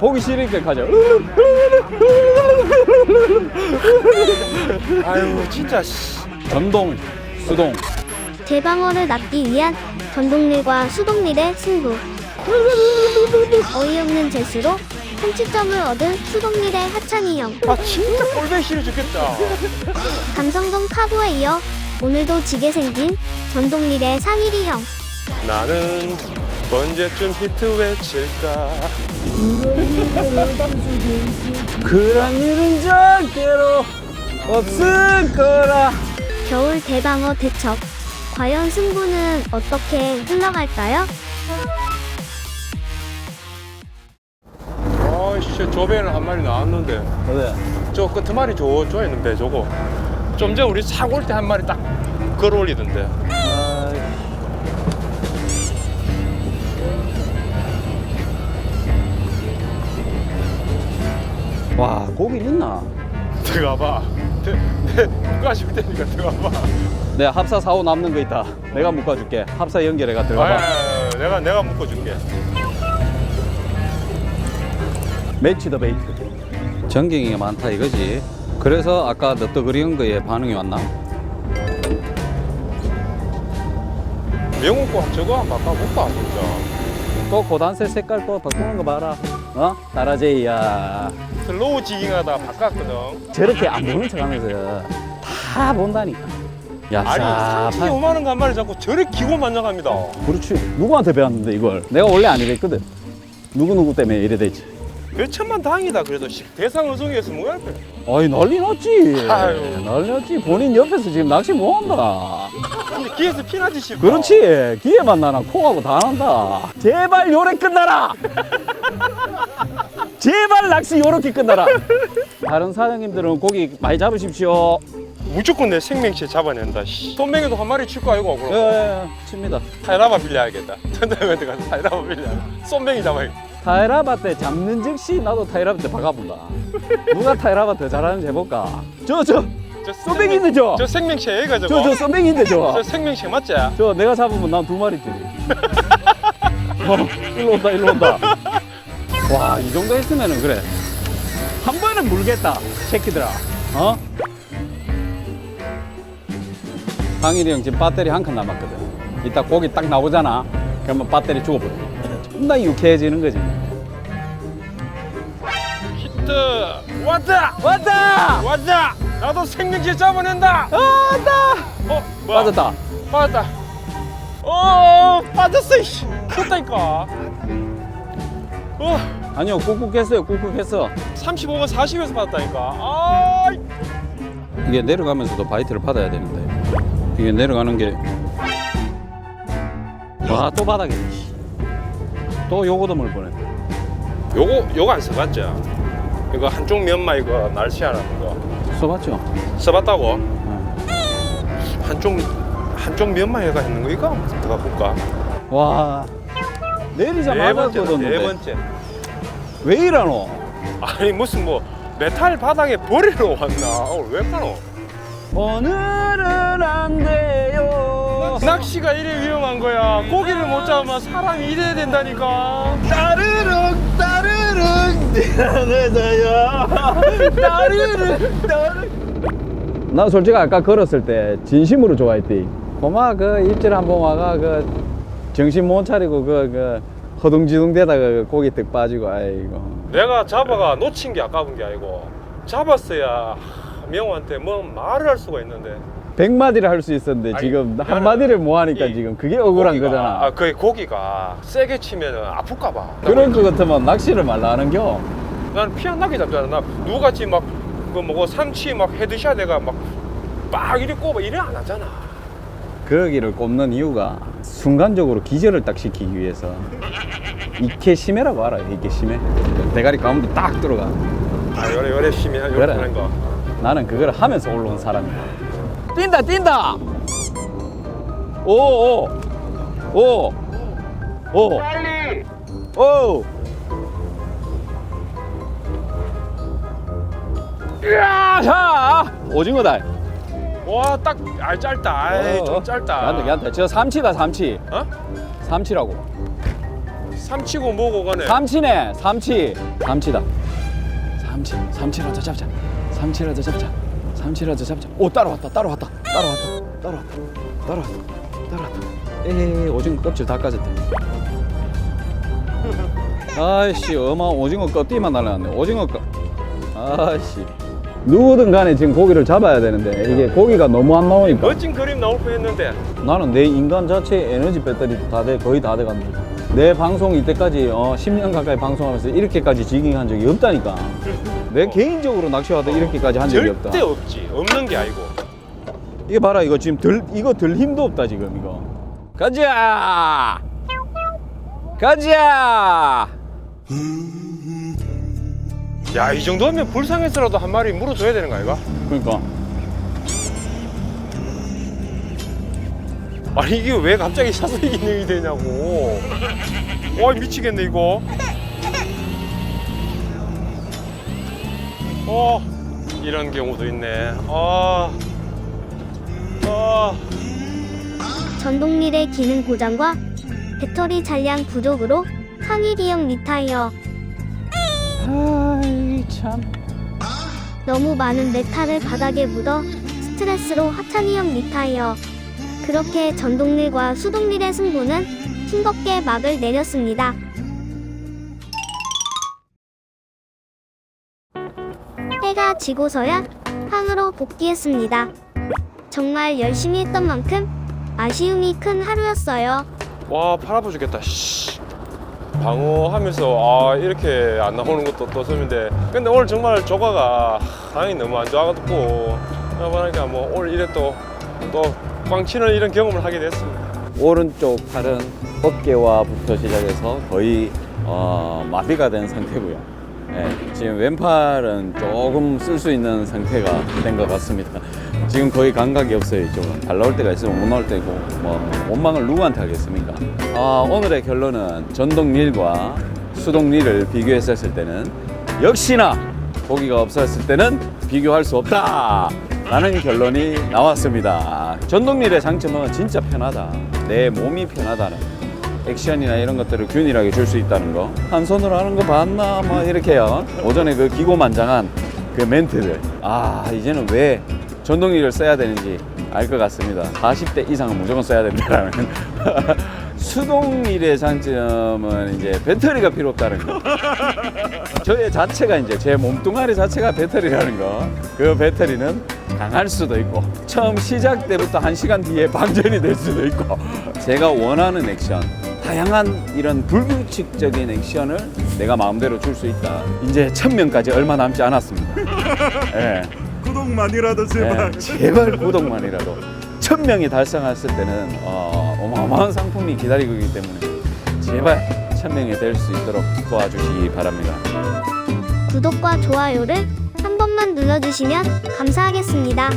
보기 싫으니까 가자. 아유 진짜 씨. 전동, 수동. 대방어를 낚기 위한 전동릴과 수동릴의 승부. 어이없는 재수로 통치점을 얻은 수동릴의 하찬이 형. 아 진짜 꼴배 싫어 죽겠다. 감성동 파도에 이어 오늘도 지게 생긴 전동릴의 상일이 형. 나는 언제쯤 히트 외칠까? 그런 일은 절대로 없을 거라. 겨울 대방어 대첩. 과연 승부는 어떻게 흘러갈까요? 아이씨 저 배는 한 마리 나왔는데 어때? 저 끝마리 저, 저 있는데 저거 좀 전에 우리 사고 올 때 한 마리 딱 걸어올리던데 와, 고기 있나? 들어가봐 누가 줄 테니까 들어가봐 내가 합사 사오 남는 거 있다. 내가 묶어줄게. 합사 연결해가 들어가봐. 아, 내가 내가 묶어줄게 매치 더 베이트. 전갱이가 많다 이거지. 그래서 아까 너떠그리는 거에 반응이 왔나? 명호 거 저거 한번 바꿔볼까 진짜 또 고단세 색깔 또 바꾸는 거 봐라. 어? 나라제이야. 슬로우 지깅하다 바꿨거든 저렇게 안 보는 척 하면서 다 본다니까. 야, 아니 사 35만 원간 마리 잡고 저렇게 기고 만장합니다 그렇지. 누구한테 배웠는데 이걸? 내가 원래 안 이랬거든. 누구 누구 때문에 이래 됐지. 몇 천만 다행이다 그래도 씨. 대상 우승에서 뭐야 그 아이 난리 났지. 아유. 난리 났지. 본인 옆에서 지금 낚시 뭐 한다. 근데 귀에서 피나지 싶어 그렇지. 기회 만 나랑 콩하고 다 난다. 제발 요래 끝나라. 제발 낚시 요렇게 끝나라. 다른 사장님들은 고기 많이 잡으십시오. 무조건 내 생명체 잡아낸다 씨. 손맹이도 한 마리 칠 거 아니고 예, 그럼 예, 칩니다. 타이라바 빌려야겠다 전담한테 가서 타이라바 빌려 손맹이 잡아야겠다 타이라바 때 잡는 즉시 나도 타이라바 때 박아본다. 누가 타이라바 더 잘하는지 해볼까? 저, 저, 저 있는 저. 저 생명체 저, 저거 저 썸뱅인데 저. 저 생명체 맞지? 저 내가 잡으면 난 두 마리지. 어, 일로 온다, 일로 온다. 와, 이 정도 했으면은 그래. 한 번은 물겠다, 새끼들아. 어? 강일이 형 지금 배터리 한 칸 남았거든. 이따 고기 딱 나오잖아. 그러면 배터리 죽어버려. 존나 유쾌해지는 거지. 히트 왔다 왔다! 왔다 나도 생명체 잡아낸다 아, 왔다! 어 뭐야? 빠졌다. 빠졌다 어 빠졌어 씨 컸다니까 어 아니요, 꾹꾹했어요, 꾹꾹했어. 35번 40에서 받았다니까 아 이게 내려가면서도 바이트를 받아야 되는데 이게 내려가는 게 와 또 바닥에 또 요거도 물 보내 요거 요거 안 써봤죠? 이거 한쪽 면만 이거 날씨하라는 거 써봤죠? 써봤다고? 응. 한쪽 한쪽 면만 해가 했는 거 이거 한번 들어가 볼까? 와 내리자마자 네 번째 걷었는데 네 번째 왜 이러노? 아니 무슨 뭐 메탈 바닥에 버리러 왔나? 어, 왜 파노? 오늘은 안 돼요 낚시가 이래 위험한 거야. 고기를 못 잡으면 사람이 이래야 된다니까. 따르릉 따르릉 미안해서요 따르릉 따르릉 난 솔직히 아까 걸었을 때 진심으로 좋아했디 고마 그 입질 한번 와가 그 정신 못 차리고 그, 그 허둥지둥 대다가 그 고기 뜩 빠지고 아이고 내가 잡아가 놓친 게 아까운 게 아니고 잡았어야 명호한테 뭐 말을 할 수가 있는데 백마디를 할 수 있었는데 아니, 지금 나는 한마디를 뭐 하니까 이 지금 그게 억울한 고기가- 거잖아 아, 그 고기가 세게 치면 아플까 봐. 그런 거 같으면 낚시를 말라 하는겨 나는 피안 나게 잡잖아. 나 누같이 막그 뭐고 삼치 막 헤드샷 내가 막빡 이리 꼽아 이래 안 하잖아. 거기를 꼽는 이유가 순간적으로 기절을 딱 시키기 위해서 이케시메라고 알아요 이케시메 대가리 가운데 딱 들어가 아 요래 요래 심해 요래 그래. 하는 거. 나는 그걸 하면서 올라온 사람이야 뛴다 뛴다 오오오오 오. 빨리. 오. 야, 자, 오징어다. 와 딱 아 짧다. 아이 어, 어. 좀 짧다. 괜찮다, 괜찮다. 저 삼치다, 삼치. 어? 삼치라고. 삼치고 뭐고 가네. 삼치네 삼치 삼치다 삼치 삼치라도 잡자 삼치라도 잡자 삼치라도 잡자 오 따라왔다 따라왔다 따라왔다 따라왔다 따라왔다 따라왔다 에헤 오징어 껍질 다 까졌다 아이씨 어마 오징어 껍데기만 날라갔네 오징어 껍 아이씨 누구든 간에 지금 고기를 잡아야 되는데 이게 고기가 너무 안 나오니까 멋진 그림 나올 뻔했는데. 나는 내 인간 자체의 에너지 배터리도 다 돼, 거의 다 돼간다. 내 방송 이때까지 어, 10년 가까이 방송하면서 이렇게까지 지깅한 적이 없다니까. 내 개인적으로 낚시와도 이렇게까지 한 적이 없다. 절대 없지. 없는 게 아니고. 이게 봐라 이거 지금 들 이거 들 힘도 없다 지금 이거. 가자. 가자. 야, 이 정도면 불쌍해서라도 한 마리 물어줘야 되는 거 아이가? 그러니까 아니 이게 왜 갑자기 사슬 기능이 되냐고. 와 미치겠네 이거. 어 이런 경우도 있네. 아. 아. 전동릴의 기능 고장과 배터리 잔량 부족으로 상위 기형 리타이어 참. 너무 많은 메탈을 바닥에 묻어 스트레스로 하찮이형 리타이어 그렇게 전동릴과 수동릴의 승부는 싱겁게 막을 내렸습니다. 해가 지고서야 항으로 복귀했습니다. 정말 열심히 했던 만큼 아쉬움이 큰 하루였어요. 와, 팔 아파 죽겠다. 씨. 방어하면서 아 이렇게 안 나오는 것도 또 섬인데 근데 오늘 정말 조과가 당연히 너무 안 좋아가지고 그러니까 뭐 오늘 이래 또또 꽝치는 이런 경험을 하게 됐습니다. 오른쪽 팔은 어깨와부터 시작해서 거의 어, 마비가 된 상태고요. 예, 지금 왼팔은 조금 쓸 수 있는 상태가 된 것 같습니다. 지금 거의 감각이 없어요. 이쪽은 잘 나올 때가 있으면 못 나올 때고 뭐 원망을 누구한테 하겠습니까? 아, 오늘의 결론은 전동 릴과 수동 릴을 비교했었을 때는 역시나 고기가 없었을 때는 비교할 수 없다. 라는 결론이 나왔습니다. 전동릴의 장점은 진짜 편하다. 내 몸이 편하다는 거. 액션이나 이런 것들을 균일하게 줄 수 있다는 거. 한 손으로 하는 거 봤나? 뭐 이렇게 요. 오전에 그 기고만장한 그 멘트들. 아, 이제는 왜 전동릴을 써야 되는지 알 것 같습니다. 40대 이상은 무조건 써야 된다라는. 수동릴의 장점은 이제 배터리가 필요 없다는 거. 저의 자체가 이제 제 몸뚱아리 자체가 배터리라는 거. 그 배터리는 강할 수도 있고 처음 시작 때부터 한 시간 뒤에 방전이 될 수도 있고 제가 원하는 액션 다양한 이런 불규칙적인 액션을 내가 마음대로 줄 수 있다. 이제 천 명까지 얼마 남지 않았습니다. 예. 구독만이라도 제발. 예, 제발 구독만이라도 천 명이 달성했을 때는 어, 어마어마한 상품이 기다리고 있기 때문에 제발 천 명이 될 수 있도록 도와주시기 바랍니다. 구독과 좋아요를 한 번만 눌러주시면 감사하겠습니다.